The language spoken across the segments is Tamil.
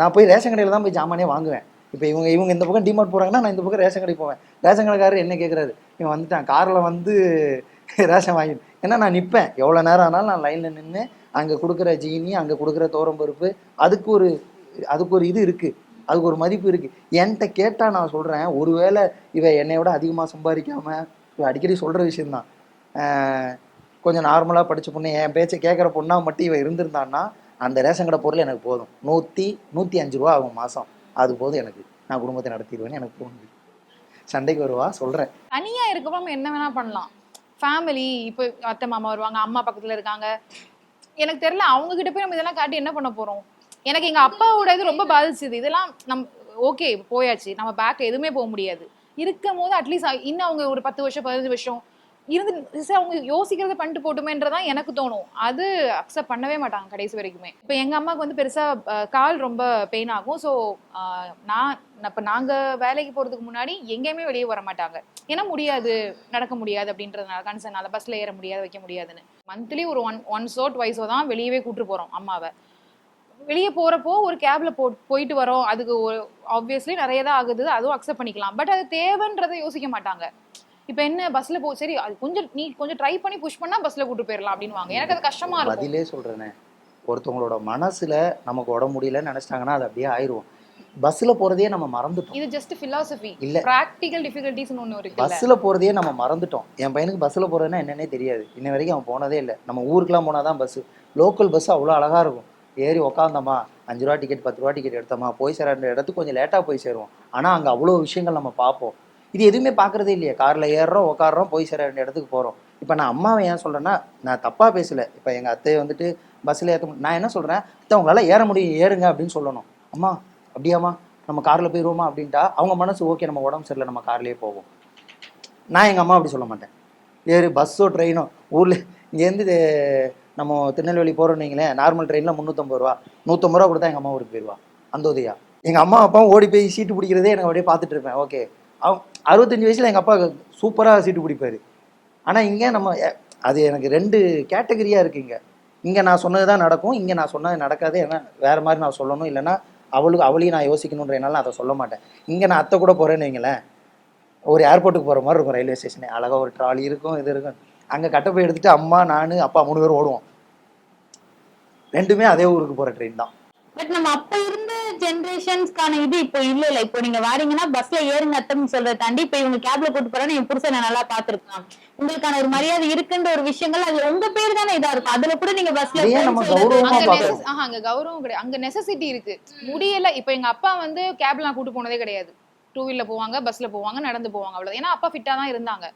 நான் போய் ரேஷன் கடையில் தான் போய் ஜாமானே வாங்குவேன். இப்போ இவங்க இவங்க இந்த பக்கம் டிமார்ட் போகிறாங்கன்னா நான் இந்த பக்கம் ரேஷன் கடைக்கு போவேன். ரேஷன் கடைக்காரர் என்ன கேட்குறாரு இவன் வந்துட்டான். காரில் வந்து ரேஷன் வாங்கி ஏன்னா நான் நிற்பேன் எவ்வளோ நேரம் ஆனாலும் நான் லைனில் நின்று அங்கே கொடுக்குற ஜீனி அங்கே கொடுக்குற தோரம்பருப்பு அதுக்கு ஒரு அதுக்கு ஒரு இது இருக்குது அதுக்கு ஒரு மதிப்பு இருக்குது என்கிட்ட கேட்டால் நான் சொல்கிறேன் ஒருவேளை இவ என்னை விட அதிகமாக சம்பாதிக்காமல் இவ அடிக்கடி சொல்கிற விஷயந்தான் கொஞ்சம் நார்மலாக படித்த பொண்ணு என் பேச்சை கேட்குற பொண்ணா மட்டும் இவன் இருந்திருந்தான்னா அந்த ரேஷன் கடை பொருள் எனக்கு போதும். நூற்றி நூற்றி அஞ்சு ரூபா ஆகும் மாதம் அது போதும் எனக்கு. நான் குடும்பத்தை நடத்திடுவேன்னு எனக்கு தோணுது. சண்டைக்கு வருவா சொல்கிறேன் தனியாக இருக்கப்போ நம்ம என்ன வேணால் பண்ணலாம். ஃபேமிலி இப்போ அத்தை மாமா வருவாங்க அம்மா பக்கத்தில் இருக்காங்க. எனக்கு தெரியல அவங்க கிட்ட போய் நம்ம இதெல்லாம் காட்டி என்ன பண்ண போகிறோம் எனக்கு எங்கள் அப்பாவோட இது ரொம்ப பாதிச்சுது. இதெல்லாம் நம் ஓகே போயாச்சு. நம்ம பேக் எதுவுமே போக முடியாது. இருக்கும் போது அட்லீஸ்ட் இன்னும் அவங்க ஒரு பத்து வருஷம் பதினஞ்சு வருஷம் இருந்து சரி, அவங்க யோசிக்கிறத பண்ணிட்டு போட்டுமேன்றதான் எனக்கு தோணும். அது அக்செப்ட் பண்ணவே மாட்டாங்க கடைசி வரைக்குமே. இப்போ எங்கள் அம்மாவுக்கு வந்து பெருசாக கால் ரொம்ப பெயின் ஆகும். ஸோ நான் இப்போ நாங்கள் வேலைக்கு போகிறதுக்கு முன்னாடி எங்கேயுமே வெளியே வர மாட்டாங்க. ஏன்னா முடியாது நடக்க முடியாது அப்படின்றதுனால கன்சர்னால பஸ்ஸில் ஏற முடியாது வைக்க முடியாதுன்னு. மந்த்லி ஒரு ஒன் ஒன்ஸோ டுவைஸோ தான் வெளியவே கூட்டு போகிறோம் அம்மாவை. வெளியே போகிறப்போ ஒரு கேபில் போ போயிட்டு வரோம். அதுக்கு ஒரு ஆப்வியஸ்லி நிறைய தான் ஆகுது. அதுவும் அக்செப்ட் பண்ணிக்கலாம். பட் அது தேவைன்றதை யோசிக்க மாட்டாங்க. இப்போ என்ன பஸ்ல போ சரி அது கொஞ்சம் நீ கொஞ்சம் ட்ரை பண்ணி புஷ் பண்ணா பஸ்ல கூட்டு போயிடலாம் அப்படின்னு எனக்கு அது கஷ்டமா இருக்கும். பதிலே சொல்கிறேனே ஒருத்தவங்களோட மனசில் நமக்கு உடம்பு முடியலன்னு நினச்சிட்டாங்கன்னா அது அப்படியே ஆயிரும். பஸ்ஸில் போகிறதையே நம்ம மறந்துட்டோம். இது ஜஸ்ட் பிலாசபி இல்ல. ப்ராக்டிக்கல் டிஃபிகல்ட்டிஸ்னு ஒன்று இருக்குல்ல. பஸ்ஸில் போகிறதையே நம்ம மறந்துட்டோம். என் பையனுக்கு பஸ்ஸில் போகிறதுனா என்னன்னே தெரியாது. இன்ன வரைக்கும் அவன் போனதே இல்லை. நம்ம ஊருக்குலாம் போனால் தான் பஸ்ஸு லோக்கல் பஸ் அவ்வளோ அழகாக இருக்கும். ஏறி உக்காந்தோமா அஞ்சு ரூபா டிக்கெட் பத்து ரூபா டிக்கெட் எடுத்தோமா போய் சேர இடத்துக்கு கொஞ்சம் லேட்டாக போய் சேருவோம். ஆனால் அங்கே அவ்வளோ விஷயங்கள் நம்ம பார்ப்போம். இது எதுவுமே பார்க்குறதே இல்லையா. காரில் ஏறுறோம் உட்காடுறோம் போய் சேர வேண்டிய இடத்துக்கு போகிறோம் இப்போ நான் அம்மாவை ஏன் சொல்கிறேன்னா நான் தப்பாக பேசலை. இப்போ எங்கள் அத்தையை வந்துட்டு பஸ்ஸில் ஏற்ற நான் என்ன சொல்கிறேன் அத்தை உங்களால் ஏற முடியும் ஏறுங்க அப்படின்னு சொல்லணும். அம்மா அப்படியாம்மா நம்ம காரில் போயிடுவோமா அப்படின்ட்டா அவங்க மனசு ஓகே நம்ம உடம்பு சரியில்லை நம்ம கார்லேயே போவோம். நான் எங்கள் அம்மா அப்படி சொல்ல மாட்டேன். ஏறு பஸ்ஸோ ட்ரெயினோ ஊரில் இங்கேருந்து நம்ம திருநெல்வேலி போகிறோன்னு வைங்களேன் நார்மல் ட்ரெயினில் முந்நூற்றம்பது ரூபா. நூற்றம்பது ரூபா கொடுத்தா எங்கள் அம்மா ஊருக்கு போயிடுவா அந்த உதயா எங்கள் அம்மா அப்பாவும் ஓடி போய் சீட்டு பிடிக்கிறதே எனக்கு அப்படியே பார்த்துட்டு இருப்பேன். ஓகே. அறுபத்தஞ்சு வயசில் எங்கள் அப்பா சூப்பராக சீட்டு பிடிப்பாரு. ஆனால் இங்கே நம்ம அது எனக்கு ரெண்டு கேட்டகரியாக இருக்குது இங்கே. இங்கே நான் சொன்னது தான் நடக்கும். இங்கே நான் சொன்னது நடக்காது. ஏன்னா வேறு மாதிரி நான் சொல்லணும். இல்லைன்னா அவளுக்கு அவளையும் நான் யோசிக்கணுன்றனால நான் அதை சொல்ல மாட்டேன். இங்கே நான் அத்தை கூட போகிறேன்னு வைங்களேன். ஒரு ஏர்போர்ட்டுக்கு போகிற மாதிரி இருக்கும் ரயில்வே ஸ்டேஷனே. அழகாக ஒரு ட்ராலி இருக்கும் இது இருக்கும். அங்கே கட்ட போய் எடுத்துகிட்டு அம்மா நான் அப்பா மூணு பேரும் ஓடுவோம். ரெண்டுமே அதே ஊருக்கு போகிற ட்ரெயின் தான். பட் நம்ம அப்ப இருந்த ஜெனரேஷன்ஸ்க்கான இது இப்போ இல்ல இல்ல இப்போ நீங்க வாரீங்கன்னா பஸ்ல ஏறுங்க அத்தம் சொல்றதை தாண்டி இப்ப இவங்க கேப்ல கூட்டு போறேன்னு என் புருஷனை நல்லா பாத்துருக்கலாம் உங்களுக்கான ஒரு மரியாதை இருக்குன்ற ஒரு விஷயங்கள் அது உங்க பேர் தானே இதா இருக்கும். அதுல கூட நீங்க பஸ்ல அங்க கௌரவம் கிடையாது. அங்க நெசசிட்டி இருக்கு. முடியல. இப்ப எங்க அப்பா வந்து கேப்ல நான் கூட்டு போனதே கிடையாது. டூ வீலர் போவாங்க பஸ்ல போவாங்க நடந்து போவாங்க அவ்வளவு ஏன்னா அப்பா ஃபிட்டா தான் இருந்தாங்க.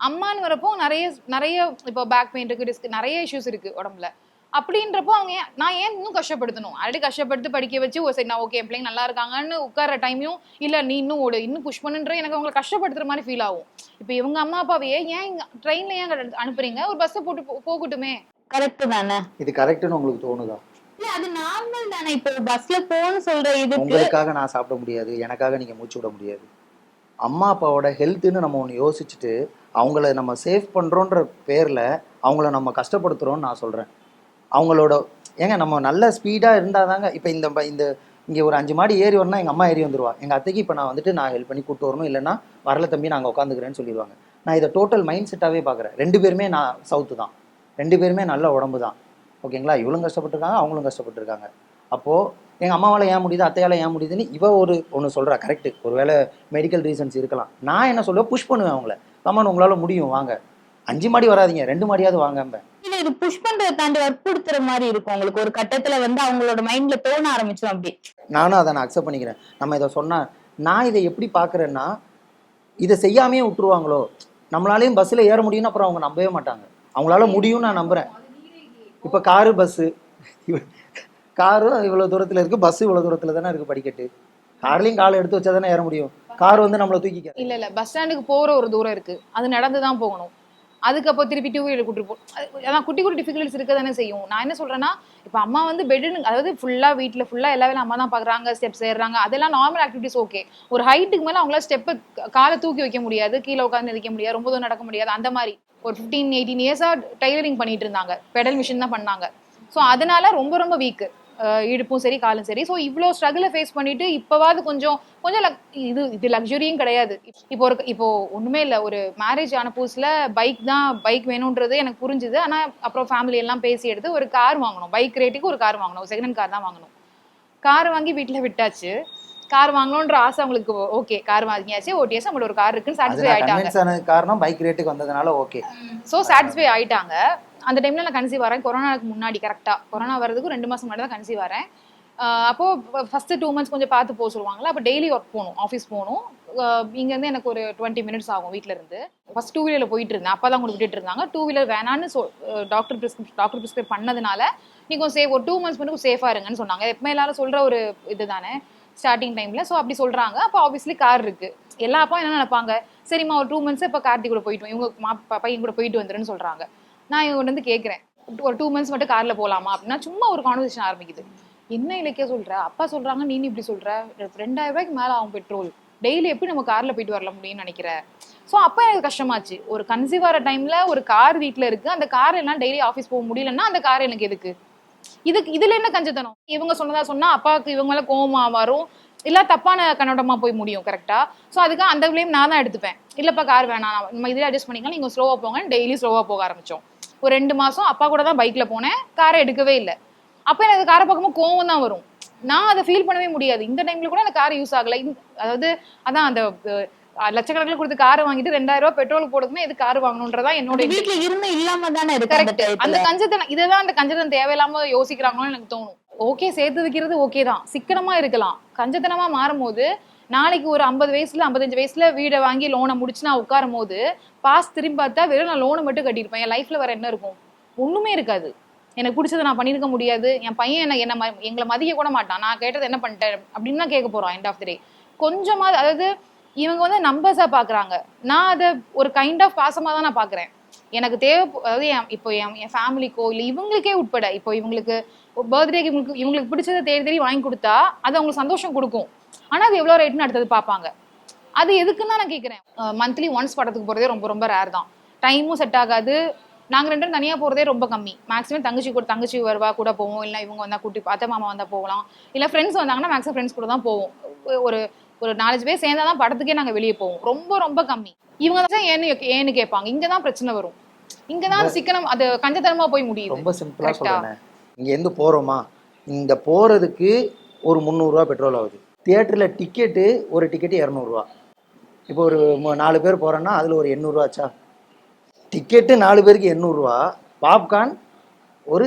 அம்மான்னு வரப்போ நிறைய நிறைய இப்போ பேக் பெயின் இருக்கு டிஸ்க் நிறைய இஷ்யூஸ் இருக்கு உடம்புல. அப்படின்றப்போ அவங்க ஏன் நான் ஏன் இன்னும் கஷ்டப்படுத்தணும்? ஆல்ரெடி கஷ்டப்படுத்தி படிக்க வச்சு ஓ சரி நான் ஓகே என் பிள்ளைங்க நல்லா இருக்காங்கன்னு உட்கார டைமையும் இல்ல நீ இன்னும் ஓடு இன்னும் புஷ் பண்ணுன்ற எனக்கு அவங்களை கஷ்டப்படுத்துற மாதிரி ஃபீல் ஆகும். இப்போ இவங்க அம்மா அப்பாவையே ஏன் இங்க ட்ரெயின்ல ஏன் அனுப்புறீங்க? ஒரு பஸ்ஸை போட்டு போகட்டுமே. கரெக்ட் தானே? இது கரெக்டுன்னு உங்களுக்கு தோணுதா? இல்ல அது நார்மல் தானே. இப்போ பஸ்ல போன்னு சொல்ற இதுக்கு உங்களுக்காக நான் சாப்பிட முடியாது எனக்காக நீங்கள் மூச்சு விட முடியாது. அம்மா அப்பாவோட ஹெல்த்துன்னு நம்ம ஒன்று யோசிச்சுட்டு அவங்கள நம்ம சேவ் பண்ணுறோன்ற பேரில் அவங்கள நம்ம கஷ்டப்படுத்துகிறோன்னு நான் சொல்கிறேன் அவங்களோட ஏங்க நம்ம நல்ல ஸ்பீடாக இருந்தால் தாங்க இப்போ இந்த இந்த இங்கே ஒரு அஞ்சு மாடி ஏறி வரணும்னா எங்கள் அம்மா ஏறி வந்துருவா. எங்கள் அத்தைக்கு இப்போ நான் வந்துட்டு நான் ஹெல்ப் பண்ணி கூட்டு வரணும். இல்லைன்னா வரல தம்பி நாங்கள் உட்காந்துக்கிறேன்னு சொல்லிடுவாங்க. நான் இதை டோட்டல் மைண்ட் செட்டாகவே பார்க்குறேன் ரெண்டு பேருமே நான் சவுத்து தான். ரெண்டு பேருமே நல்ல உடம்பு தான். ஓகேங்களா? இவளும் கஷ்டப்பட்டிருக்காங்க அவங்களும் கஷ்டப்பட்டுருக்காங்க. அப்போது எங்கள் அம்மாவால் ஏன் முடியுது? அத்தையால் ஏன் முடியுதுன்னு இவ ஒரு ஒன்று சொல்கிறா கரெக்டு ஒருவேளை மெடிக்கல் ரீசன்ஸ் இருக்கலாம். நான் என்ன சொல்லுவேன்? புஷ் பண்ணுவேன் அவங்கள. கமான் உங்களால் முடியும். வாங்க. அஞ்சு மாடி வராதீங்க. ரெண்டு மாடியாவது வாங்கம்பேன். இது புஷ் பண்றதை தாண்டி வற்புறுத்துற மாதிரி இருக்கும். உங்களுக்கு ஒரு கட்டத்துல வந்து அவங்களோட மைண்ட்ல தோண ஆரம்பிச்சிடும் அப்படி. நானும் அதை நான் அக்செப்ட் பண்ணிக்கிறேன். நம்ம இதை சொன்னா நான் இதை எப்படி பார்க்குறேன்னா இதை செய்யாமையே விட்டுருவாங்களோ? நம்மளாலையும் பஸ்ஸில் ஏற முடியும்னு அப்புறம் அவங்க நம்பவே மாட்டாங்க. அவங்களால முடியும்னு நான் நம்புகிறேன் இப்போ காரு பஸ்ஸு காரும் இவ்வளோ தூரத்தில் இருக்குது பஸ்ஸு இவ்வளோ தூரத்தில் தானே இருக்குது படிக்கட்டு. கார்லேயும் காலை எடுத்து வச்சா தானே ஏற முடியும். கார் வந்து நம்மளை தூக்கிக்க இல்ல இல்ல. பஸ் ஸ்டாண்டுக்கு போற ஒரு தூரம் இருக்கு. அது நடந்து தான் போகணும். அதுக்கப்புறம் திருப்பி டூ வீலர் கூட்டு போ அது- அதான் குட்டி குட்டி டிஃபிகல்ட்ஸ் இருக்க தானே செய்யும். நான் என்ன சொல்றேன்னா இப்போ அம்மா வந்து பெட்டுன்னு அதாவது ஃபுல்லா வீட்டில் ஃபுல்லா எல்லா வேலையும் அம்மா தான் பாக்குறாங்க ஸ்டெப்ஸ் ஏறுறாங்க அதெல்லாம் நார்மல் ஆக்டிவிட்டிஸ் ஓகே ஒரு ஹைட்டுக்கு மேலே அவங்களால ஸ்டெப்பை காலை தூக்கி வைக்க முடியாது கீழே உட்காந்து நிற்க முடியாது ரொம்ப தூரம் நடக்க முடியாது அந்த மாதிரி. ஒரு ஃபிஃப்டீன் எயிட்டீன் இயர்ஸா டைலரிங் பண்ணிட்டு இருந்தாங்க. பெடல் மிஷின் தான் பண்ணாங்க. ஸோ அதனால ரொம்ப ரொம்ப வீக்கு இடுப்பும் சரி காலும் சரி. ஸோ இவ்வளோ ஸ்ட்ரகிளை ஃபேஸ் பண்ணிட்டு இப்போவாது கொஞ்சம் கொஞ்சம் லக் இது இது லக்ஸுரியும் கிடையாது. இப்போ ஒரு இப்போ ஒன்றுமே இல்லை. ஒரு மேரேஜ் ஆன புதுசில் பைக் தான் பைக் வேணுன்றது எனக்கு புரிஞ்சுது. ஆனால் அப்புறம் ஃபேமிலி எல்லாம் பேசி எடுத்து ஒரு கார் வாங்கணும். பைக் ரேட்டுக்கு ஒரு கார் வாங்கணும். செகண்ட் ஹேண்ட் கார் தான் வாங்கணும். கார் வாங்கி வீட்டில் விட்டாச்சு. கார் வாங்கணுன்ற ஆசை அவங்களுக்கு ஓகே. கார் வாங்கியாச்சு ஓட்டியாச்சு அவங்களோட ஒரு கார் இருக்குன்னு சாட்டிஸ்ஃபை ஆயிட்டாங்க. காரணம் பைக் ரேட்டுக்கு வந்ததுனால ஓகே ஸோ சாட்டிஸ்ஃபை ஆயிட்டாங்க. அந்த டைம்ல நான் கன்சீவ் வரேன் கொரோனாக்கு முன்னாடி கரெக்டா கொரோனா வரதுக்கு ரெண்டு மாசம் முன்னாடி தான் கன்சீவ் வரேன் அப்போ ஃபர்ஸ்ட் டூ மந்த்ஸ் கொஞ்சம் பார்த்து போக சொல்லுவாங்களா அப்போ டெய்லி ஒர்க் போகணும் ஆஃபீஸ் போகணும். ஆஹ் இங்க இருந்து எனக்கு ஒரு டுவெண்ட்டி மினிட்ஸ் ஆகும் வீட்ல இருந்து. ஃபர்ஸ்ட் டூ வீலர்ல போயிட்டு இருந்தேன். அப்பா தான் கொண்டு விட்டுட்டு இருந்தாங்க. டூ வீலர் வேணான்னு சொ டாக்டர் ப்ரிஸ்கிரிப் டாக்டர் ப்ரிஸ்கிரைப் பண்ணதுனால நீ கொஞ்சம் சேஃப் ஒரு டூ மந்த்ஸ் மட்டும் சேஃபா இருங்கன்னு சொன்னாங்க. எப்பவுமே எல்லாரும் சொல்ற ஒரு இதுதானே. ஸ்டார்டிங் டைம்ல ஸோ அப்படி சொல்றாங்க. அப்போ ஆப்வியஸ்லி கார் இருக்கு. எல்லா அப்பா என்ன நினைப்பாங்க? சரிம்மா ஒரு டூ மந்த்ஸ் இப்போ கார்த்தி கூட போயிட்டு இவங்க மா- பையன் கூட போயிட்டு வந்துருன்னு சொல்றாங்க. நான் இவங்க வந்து கேட்குறேன் ஒரு டூ மந்த்ஸ் மட்டும் கார்ல போகலாமா அப்படின்னா சும்மா ஒரு கான்வர்சேஷன் ஆரம்பிக்குது. என்ன இலக்கிய சொல்ற? அப்பா சொல்றாங்க நீ இப்படி சொல்ற? ரெண்டாயிரம் ரூபாய்க்கு மேல ஆகும் பெட்ரோல் டெய்லி எப்படி நம்ம கார்ல போயிட்டு வரல முடியும்னு நினைக்கிற? ஸோ அப்போ எனக்கு கஷ்டமாச்சு. ஒரு கன்சீவ் ஆகிற டைம்ல ஒரு கார் வீட்டில் இருக்கு. அந்த கார் எல்லாம் டெய்லி ஆஃபீஸ் போக முடியலன்னா அந்த கார் எனக்கு எதுக்கு? இதுக்கு இதுல என்ன கஞ்சத்தனம்? இவங்க சொன்னதா சொன்னா அப்பாவுக்கு இவங்க மேல கோவமா வரும் இல்ல தப்பான கண்ணோட்டமா போய் முடியும் கரெக்டா ஸோ அதுக்கு அந்த விளையும் நான் தான் எடுத்துப்பேன். இல்லப்பா கார் வேணாம். நம்ம இதில் அட்ஜஸ்ட் பண்ணிக்கலாம். நீங்க ஸ்லோவா போங்க. டெய்லி ஸ்லோவா போக ஆரம்பிச்சோம். ஒரு ரெண்டு மாசம் அப்பா கூட தான் பைக்ல போனேன். காரை எடுக்கவே இல்லை. அப்ப எனக்கு காரை பார்க்கும்போது கோவம் தான் வரும். நான் அதை ஃபீல் பண்ணவே முடியாது. இந்த டைம்ல கூட எனக்கு கார் யூஸ் ஆகல. அதாவது அதான் அந்த லட்சக்கணக்கில் கொடுத்து கார் வாங்கிட்டு ரெண்டாயிரம் ரூபாய் பெட்ரோல் போடுறதுமே எது கார் வாங்கணுன்றதா என்னோட வீட்ல இருந்து இல்லாம தானே இருக்கு அந்த கஞ்சத்தனம் இதுதான் அந்த கஞ்சத்தனம் தேவையில்லாம யோசிக்கிறாங்களோன்னு எனக்கு தோணும். ஓகே சேர்த்து வைக்கிறது ஓகே தான். சிக்கனமா இருக்கலாம். கஞ்சத்தனமா மாறும்போது நாளைக்கு ஒரு ஐம்பது வயசுல ஐம்பத்தஞ்சு வயசுல வீடை வாங்கி லோனை முடிச்சு நான் உட்காரும் போது பாஸ் திரும்பி பார்த்தா வெறும் நான் லோனை மட்டும் கட்டியிருப்பேன். என் லைஃப்ல வேற என்ன இருக்கும்? ஒண்ணுமே இருக்காது. எனக்கு பிடிச்சதை நான் பண்ணியிருக்க முடியாது. என் பையன் என்ன என்ன எங்களை மதிக்க கூட மாட்டான். நான் கேட்டது என்ன பண்ணிட்டேன்? அப்படின்னு தான் கேட்க போறான் எண்ட் ஆஃப் த டே கொஞ்சமா அதாவது இவங்க வந்து நம்பர்ஸாக பார்க்குறாங்க நான் அதை ஒரு கைண்ட் ஆஃப் பாசமாக தான் நான் பார்க்குறேன் எனக்கு தேவை அதாவது என் இப்போ என் என் ஃபேமிலிக்கோ இல்லை இவங்களுக்கே உட்பட இப்போ இவங்களுக்கு பர்த்டேக்கு இவங்களுக்கு இவங்களுக்கு பிடிச்சதை தேடி தேடி வாங்கி கொடுத்தா அது அவங்களுக்கு சந்தோஷம் கொடுக்கும். ஆனால் அது எவ்வளோ ரேட்னு அடுத்தது பார்ப்பாங்க அது எதுக்குன்னு தான் நான் கேட்குறேன் மந்த்லி ஒன்ஸ் படத்துக்கு போகிறதே ரொம்ப ரொம்ப ரேர் தான். டைமும் செட் ஆகாது. நாங்கள் ரெண்டு பேரும் தனியாக போகிறதே ரொம்ப கம்மி. மேக்ஸிமம் தங்கச்சி கூட தங்கச்சி வருவா கூட போவோம். இல்லை இவங்க வந்தால் கூட்டி அத்தை மாமா வந்தால் போகலாம். இல்லை ஃப்ரெண்ட்ஸ் வந்தாங்கன்னா மேக்ஸிமம் ஃப்ரெண்ட்ஸ் கூட தான் போவோம். ஒரு ஒரு நாலஞ்சு பேர் சேர்ந்தா தான் படத்துக்கே நாங்கள் வெளியே போவோம். ரொம்ப ரொம்ப கம்மி. இவங்க தான் ஏன்னு ஏன்னு கேட்பாங்க. இங்கே தான் பிரச்சனை வரும். இங்கே தான் சிக்கனம் அது கஞ்சத்தனமா போய் முடியுது. ரொம்ப சிம்பிளா Correct ஆ? சொல்றேன். இங்க இருந்து போறோமா? இந்த போறதுக்கு ஒரு முந்நூறுரூவா பெட்ரோல் ஆகுது. தியேட்டர்ல டிக்கெட்டு ஒரு டிக்கெட்டு இரநூறுவா இப்போ ஒரு நாலு பேர் போறோன்னா அதுல ஒரு எண்ணூறுவா ஆச்சா? டிக்கெட்டு நாலு பேருக்கு எண்ணூறுரூவா பாப்கார்ன் ஒரு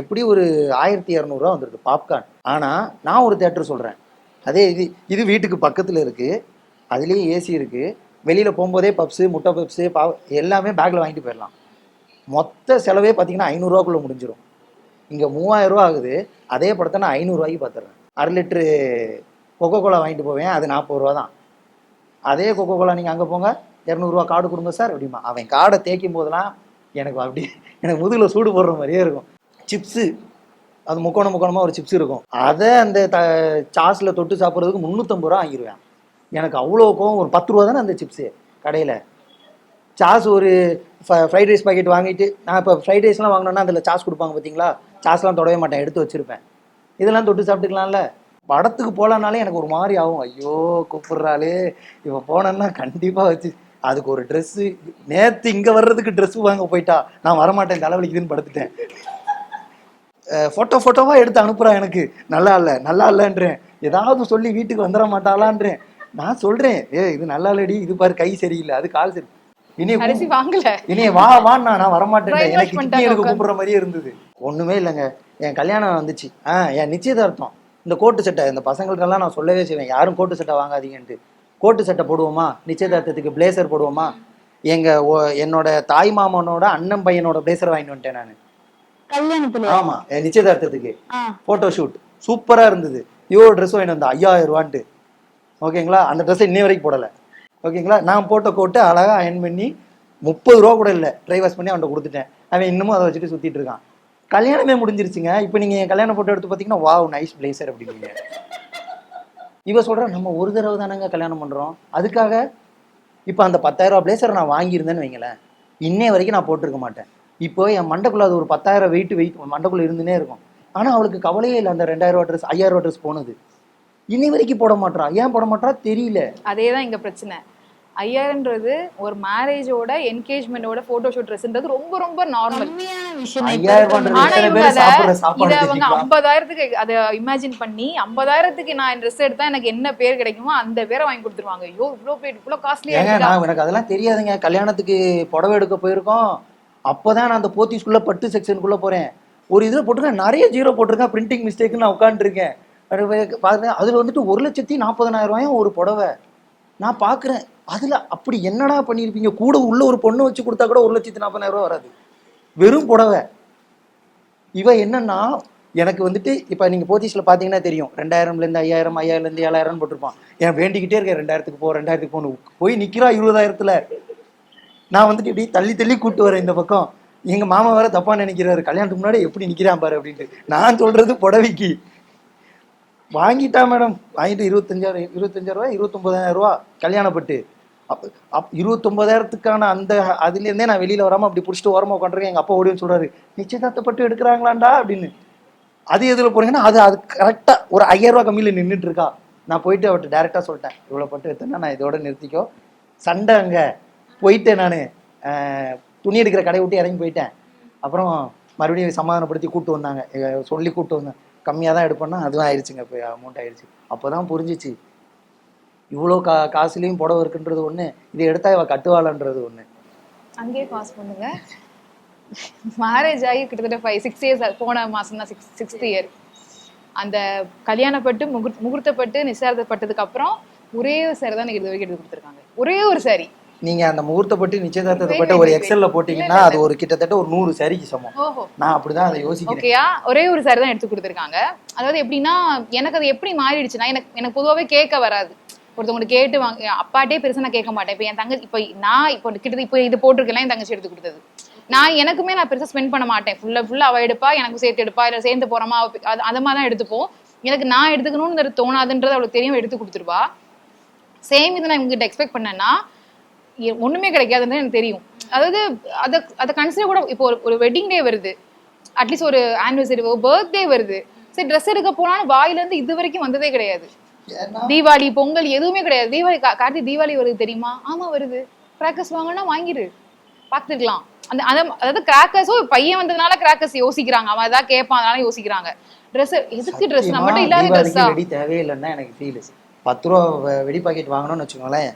எப்படி ஒரு ஆயிரத்தி இரநூறுவா வந்துருக்கு. பாப்கார்ன் ஆனால் நான் ஒரு தேட்டர் சொல்கிறேன் அதே இது இது வீட்டுக்கு பக்கத்தில் இருக்குது அதுலேயும் ஏசி இருக்குது வெளியில் போகும்போதே பப்ஸு முட்டை பப்ஸு பா எல்லாமே பேக்கில் வாங்கிட்டு போயிடலாம். மொத்த செலவே பார்த்தீங்கன்னா ஐநூறுரூவாக்குள்ளே முடிஞ்சிடும் இங்கே மூவாயிரரூவா ஆகுது. அதே படத்தை நான் ஐநூறுரூவாய்க்கு பார்த்துட்றேன் அரை லிட்ரு கொக்கோ கோலா வாங்கிட்டு போவேன். அது நாற்பது ரூபா தான். அதே கொக்கோ கோலா நீங்கள் அங்கே போங்க. இரநூறுவா கார்டு கொடுங்க சார் அப்படிமா அவன் கார்டை தேய்க்கும் போதெல்லாம் எனக்கு அப்படி எனக்கு முதுகில் சூடு போடுற மாதிரியே இருக்கும். சிப்ஸு. அது முக்கோணம் முக்கோணமாக ஒரு சிப்ஸ் இருக்கும். அதை அந்த த சாஸில் தொட்டு சாப்பிட்றதுக்கு முந்நூற்றம்பது ரூபா வாங்கிடுவேன் எனக்கு அவ்வளோ கோவம் ஒரு பத்து ரூபா தானே அந்த சிப்ஸு கடையில். சாஸ் ஒரு ஃப்ரைட் ரைஸ் பாக்கெட் வாங்கிட்டு நான் இப்போ ஃப்ரைட் ரைஸ்லாம் வாங்கினோன்னா அதில் சாஸ் கொடுப்பாங்க பார்த்தீங்களா சாஸ்லாம் தொடவே மாட்டேன் எடுத்து வச்சிருப்பேன். இதெல்லாம் தொட்டு சாப்பிட்டுக்கலாம்ல. படத்துக்கு போகலான்னாலே எனக்கு ஒரு மாதிரி ஆகும். ஐயோ கூப்பிட்றாளே. இப்போ போனேன்னா கண்டிப்பாக வச்சு அதுக்கு ஒரு ட்ரெஸ்ஸு நேற்று இங்கே வர்றதுக்கு ட்ரெஸ்ஸு வாங்க போயிட்டா. நான் வரமாட்டேன் தலைவலிக்குதுன்னு படுத்துட்டேன். ஃபோட்டோ ஃபோட்டோவாக எடுத்து அனுப்புறா எனக்கு. நல்லா இல்லை நல்லா இல்லைன்றேன். ஏதாவது சொல்லி வீட்டுக்கு வந்துட மாட்டாளான்றேன். நான் சொல்கிறேன் ஏ இது நல்லா இல்லடி இது பாரு கை சரியில்லை அது கால் சரி இனி வாங்கல. இனிய வா வான்னா நான் வரமாட்டேன் எனக்கு கிட்னி உட்காந்து. கூப்பிடுற மாதிரியே இருந்தது. ஒண்ணுமே இல்லைங்க. என் கல்யாணம் வந்துச்சு. ஆ என் நிச்சயதார்த்தம். இந்த கோட்டு சட்டை இந்த பசங்களுக்கெல்லாம் நான் சொல்லவே செய்வேன். யாரும் கோட்டு சட்டை வாங்காதீங்கன்ட்டு. கோட்டு சட்டை போடுவோமா? நிச்சயதார்த்தத்துக்கு பிளேசர் போடுவோமா? எங்க ஒ- என்னோட தாய் மாமனோட அண்ணன் பையனோட பிளேசர் வாங்கிட்டு வந்துட்டேன் நான். கல்யாணத்துல. ஆமா என் நிச்சயதார்த்தத்துக்கு. போட்டோ ஷூட் சூப்பரா இருந்தது. ஐயோ ட்ரெஸ் வாங்கிட்டு வந்தேன் ஐயாயிரம் ரூபான்ட்டு ஓகேங்களா? அந்த ட்ரெஸ்ஸை இன்னை வரைக்கும் போடலை. ஓகேங்களா? நான் போட்ட கோட்டை அழகா அயன் பண்ணி முப்பது ரூபா கூட இல்லை. ட்ரை வாஷ் பண்ணி அவன்கிட்ட கொடுத்துட்டேன். அவன் இன்னமும் அதை வச்சுட்டு சுத்திட்டு இருக்கான். கல்யாணமே முடிஞ்சிருச்சுங்க. இப்போ நீங்க என் கல்யாண போட்டோ எடுத்து பார்த்தீங்கன்னா வாவ் நைஸ் பிளேசர் அப்படிங்க இவ சொல்றா நம்ம ஒரு தடவை தானங்க கல்யாணம் பண்றோம். அதுக்காக இப்போ அந்த பத்தாயிரம் ரூபா பிளேசர் நான் வாங்கியிருந்தேன்னு வைங்களேன். இன்னே வரைக்கும் நான் போட்டிருக்க மாட்டேன். இப்போ என் மண்டக்குள்ள அது ஒரு பத்தாயிரம் வெயிட் வெயிட் மண்டக்குள்ள இருந்துனே இருக்கும். ஆனா அவளுக்கு கவலையே இல்லை அந்த ரெண்டாயிரம் ரூபா ட்ரெஸ் ஐயாயிரம் ரூபா ட்ரெஸ் போனது. இன்னி வரைக்கும் போட மாட்றா. ஏன் போட மாட்றா? தெரியல. அதே தான் இங்க பிரச்சனை. ஐயாயிரம்ன்றது ஒரு மேரேஜோட என்கேஜ்மெண்டோட போட்டோ ஷூட் ட்ரெஸ்ன்றது ரொம்ப ரொம்ப நார்மல் இத அவங்க? ஐம்பதாயிரத்துக்கு அதை இமேஜின் பண்ணி ஐம்பதாயிரத்துக்கு நான் ட்ரெஸ் எடுத்தா எனக்கு என்ன பேர் கிடைக்குமோ அந்த பேரை வாங்கி கொடுத்துருவாங்க. ஐயோ இவ்ளோ பேர் இவ்ளோ காஸ்ட்லியா எனக்கு அதெல்லாம் தெரியாதுங்க. கல்யாணத்துக்கு புடவை எடுக்க போயிருக்கோம். அப்போ தான் நான் அந்த போத்திஸ்குள்ளே பட்டு செக்ஷனுக்குள்ளே போகிறேன் ஒரு இதில் போட்டிருக்கேன் நிறைய ஜீரோ போட்டிருக்கேன் பிரிண்டிங் மிஸ்டேக்குன்னு நான் உட்காந்துருக்கேன் பாருங்க அதில் வந்துட்டு ஒரு லட்சத்தி நாற்பதனாயிரம் ரூபாயும் ஒரு புடவை. நான் பார்க்குறேன் அதில் அப்படி என்னடா பண்ணியிருப்பீங்க? கூட உள்ள ஒரு பொண்ணு வச்சு கொடுத்தா கூட ஒரு லட்சத்தி நாற்பதாயிரம் ரூபா வராது. வெறும் புடவை. இவ என்னன்னா எனக்கு வந்துட்டு இப்போ நீங்கள் போத்தீஸில் பார்த்தீங்கன்னா தெரியும் ரெண்டாயிரம்லேருந்து ஐயாயிரம் ஐயாயிரம்லேருந்து ஏழாயிரம்னு போட்டிருப்பான். ஏன் வேண்டிக்கிட்டே இருக்கேன் ரெண்டாயிரத்துக்கு போ ரெண்டாயிரத்துக்கு போகணும் போய் நிற்கிறா இருபதாயிரத்தில். நான் வந்துட்டு இப்படி தள்ளி தள்ளி கூட்டு வரேன் இந்த பக்கம். எங்க மாமா வேற தப்பா நினைக்கிறாரு. கல்யாணத்துக்கு முன்னாடி எப்படி நிக்கிறான் பாரு அப்படின்ட்டு. நான் சொல்றது புடவைக்கு. வாங்கிட்டா மேடம். வாங்கிட்டு இருபத்தஞ்சாயிரம் இருபத்தஞ்சாயிரம் ரூபாய் இருபத்தொன்பதாயிரம் ரூபா கல்யாணப்பட்டு. அப்ப அப் இருபத்தொன்பதாயிரத்துக்கான அந்த அதுலேருந்தே நான் வெளியில் வராமல் அப்படி பிடிச்சிட்டு ஓரமாக உட்காந்துருக்கேன். எங்கள் அப்பா ஓடின்னு சொல்றாரு. நிச்சயதார்த்தப்பட்டு எடுக்கிறாங்களாண்டா அப்படின்னு. அது எதில் போறீங்கன்னா அது அது கரெக்டாக ஒரு ஐயாயிரம் ரூபாய் கம்மியில நின்றுட்டு இருக்கா. நான் போயிட்டு அவர்கிட்ட டேரெக்டாக சொல்லிட்டேன். இவ்வளோ பட்டு எடுத்தேன்னா நான் இதோட நிறுத்திக்கோ. சண்டை அங்கே. போயிட்டேன் நான். துணி எடுக்கிற கடை விட்டு இறங்கி போயிட்டேன். அப்புறம் மறுபடியும் சமாதானப்படுத்தி கூட்டு வந்தாங்க. சொல்லி கூட்டு வந்தேன். கம்மியாக தான் எடுப்பேன்னா அதுவும் ஆயிடுச்சுங்க இப்போ அமௌண்ட் ஆயிடுச்சு அப்போ தான் புரிஞ்சிச்சு. இவ்வளோ கா காசுலேயும் புடவை இருக்குன்றது ஒன்று இதை எடுத்தா இவ கட்டுவாளன்றது ஒன்று அங்கேயே பாஸ் பண்ணுங்க. மேரேஜ் ஆகி கிட்டத்தட்ட ஃபைவ் சிக்ஸ் இயர்ஸ் போன மாதம் தான் சிக்ஸ் சிக்ஸ்த் இயர் அந்த கல்யாணப்பட்டு முகூர்த் முகூர்த்தப்பட்டு நிச்சயார்த்தப்பட்டதுக்கு அப்புறம் ஒரே ஒரு சாரி தான் எனக்கு இது வரைக்கும் எடுத்து கொடுத்துருக்காங்க. ஒரே ஒரு சாரி நீங்க அந்த முகூர்த்தப்பட்டு நிச்சயதார்த்தப்பட்ட ஒரு எக்ஸல்ல போட்டீங்கன்னா அது ஒரு கிட்டத்தட்ட ஒரு நூறு சரிக்கு சமம். நான் அப்படிதான் அதை யோசிக்கிறேன். ஓகேயா ஒரே ஒரு சாரி தான் எடுத்து கொடுத்துருக்காங்க. அதாவது எப்படின்னா எனக்கு அது எப்படி மாறிடுச்சுன்னா எனக்கு எனக்கு பொதுவாகவே கேட்க வராது. ஒருத்தவங்க கேட்டு வாங்க அப்பாட்டே பெருசா நான் கேட்க மாட்டேன். இப்போ என் தங்கச்சி இப்போ நான் இப்போ கிட்ட இப்போ இது போட்டிருக்கலாம் என் தங்கச்சி எடுத்து கொடுத்தது. நான் எனக்குமே நான் பெருசா ஸ்பெண்ட் பண்ண மாட்டேன். ஃபுல்லா ஃபுல்லா அவ எடுப்பா எனக்கு சேர்த்து எடுப்பா இல்லை சேர்ந்து போறோமா அவ பி- அது அந்த மாதிரி தான் எடுத்துப்போம். எனக்கு நான் எடுத்துக்கணும்னு தோணாதுன்றது அவளுக்கு தெரியும் எடுத்து கொடுத்துருவா. சேம் இதை நான் இவங்ககிட்ட எக்ஸ்பெக்ட் பண்ணேன்னா ஒண்ணுமே கிடைக்காதுன்னு எனக்கு தெரியும். அதாவது அதை அதை கன்சிடர் கூட இப்போ ஒரு ஒரு வெட்டிங் டே வருது. அட்லீஸ்ட் ஒரு ஆனிவர்சரி பர்த்டே வருது. சரி ட்ரெஸ் எடுக்க போனாலும் வாயில இருந்து இது வரைக்கும் வந்ததே கிடையாது. தீபாவளி பொங்கல் எதுவுமே கிடையாது. தீபாவளி கார்த்தி தீபாவளி வருது தெரியுமா? ஆமா வருது. கிராக்கர்ஸ் வாங்கினா வாங்கிரு. பார்த்துக்கலாம். அந்த அதாவது கிராக்கர்ஸும் பையன் வந்ததுனால கிராக்கர்ஸ் யோசிக்கிறாங்க. அவன் ஏதாவது கேட்பான் அதனால யோசிக்கிறாங்க. ட்ரெஸ் எதுக்கு ட்ரெஸ் நம்மகிட்ட இல்லாத ட்ரெஸ்ஸா வெடி தேவையில்லைன்னா எனக்கு ஃபீல் பத்து ரூபா வெடி பாக்கெட் வாங்கணும்னு வச்சுக்கோங்களேன்.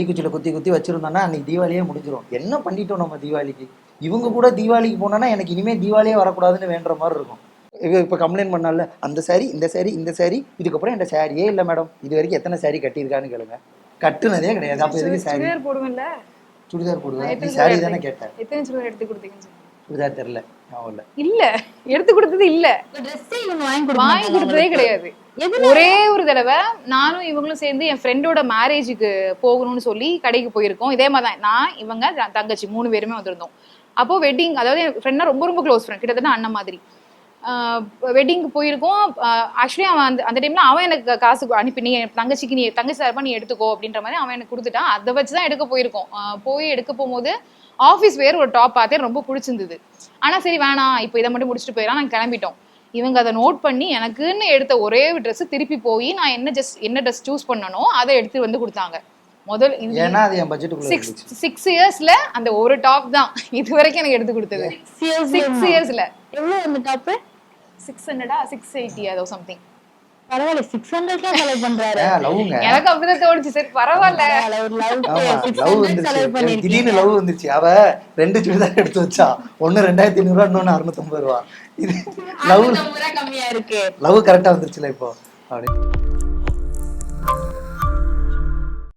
ஈக்குச்சியில் குத்தி குத்தி வச்சிருந்தோம்னா அன்னைக்கு தீபாவளியே முடிஞ்சிரும். என்ன பண்ணிட்டோம் நம்ம தீபாவளிக்கு? இவங்க கூட தீபாவளிக்கு போனோன்னா எனக்கு இனிமே தீபாவளியே வரக்கூடாதுன்னு வேண்டுற மாதிரி இருக்கும். இப்போ கம்ப்ளைண்ட் பண்ணால அந்த சாரி இந்த சாரி இந்த சாரி இதுக்கப்புறம் இந்த சாரியே இல்லை மேடம் இது வரைக்கும் எத்தனை சாரி கட்டியிருக்கான்னு கேளுங்க. கட்டுனதே கிடையாது. அப்போ எதுக்கு சாரி சுடிதார் போடுவேன்ல சுடிதார் போடுவேன் சாரி தானே கேட்டேன் எத்தனை சுடிதார் எடுத்து கொடுத்தீங்கன்னு தெரில ஞாபகம் இல்லை. எடுத்து கொடுத்தது இல்ல. வாங்கி வாங்கி கொடுத்ததே கிடையாது. ஒரே ஒரு தடவை நானும் இவங்களும் சேர்ந்து என் ஃப்ரெண்டோட மேரேஜுக்கு போகணும்னு சொல்லி கடைக்கு போயிருக்கோம். இதே மாதிரி தான் நான் இவங்க தங்கச்சி மூணு பேருமே வந்திருந்தோம். அப்போ வெட்டிங் அதாவது என் ஃப்ரெண்ட்னா ரொம்ப ரொம்ப க்ளோஸ் ஃப்ரெண்ட் கிட்டத்தட்ட அண்ணன் மாதிரி. வெட்டிங்க்கு போயிருக்கோம். ஆக்சுவலி அவன் அந்த அந்த டைம்ல அவன் எனக்கு காசு அனுப்பி நீ என் தங்கச்சிக்கு நீ தங்கச்சி சார்பா நீ எடுத்துக்கோ அப்படின்ற மாதிரி அவன் எனக்கு கொடுத்துட்டான். அதை வச்சு தான் எடுக்க போயிருக்கோம். போய் எடுக்க போகும்போது ஆஃபீஸ் வேர் ஒரு டாப் பார்த்தேன் ரொம்ப பிடிச்சிருந்தது. ஆனா சரி வேணாம். இப்போ இதை மட்டும் முடிச்சுட்டு போயிடலாம். நாங்கள் கிளம்பிட்டோம். இவங்க அதை நோட் பண்ணி எனக்குன்னு எடுத்த ஒரே Dress திருப்பி போய் நான் என்ன ஜஸ்ட் என்ன ட்ரெஸ் சூஸ் பண்ணனோ அதை எடுத்து வந்து கொடுத்தாங்க. முதல் சிக்ஸ் சிக்ஸ் இயர்ஸ்ல அந்த ஒரு டாப் தான். இது வரைக்கும் எனக்கு எடுத்து கொடுத்தது. சிக்ஸ் இயர்ஸ்ல எவ்வளவு அந்த டாப் சிக்ஸ் ஹண்ட்ரடா சிக்ஸ் எயிட்டி அதோ சம்திங் பரவாயில்ல சிக்ஸ் ஹண்ட்ரட் தான் செலவு பண்றாரு. லவ்ங்க. எனக்கு அப்படிதான் தோணுச்சு. சரி பரவாயில்ல. பரவாயில்ல, ஒரு love ஆமா க்கு 600 லவ். திடீர்னு லவ் வந்துருச்சு. அவ ரெண்டு சுடிதார் எடுத்து வச்சா. ஒண்ணு ரெண்டாயிரத்தி ஐநூறு ரூபா இன்னொன்னு அறுநூத்தம்பது ரூபா. இது லவ் லவ் கரெக்டா வந்துருச்சுல இப்போ. அப்படி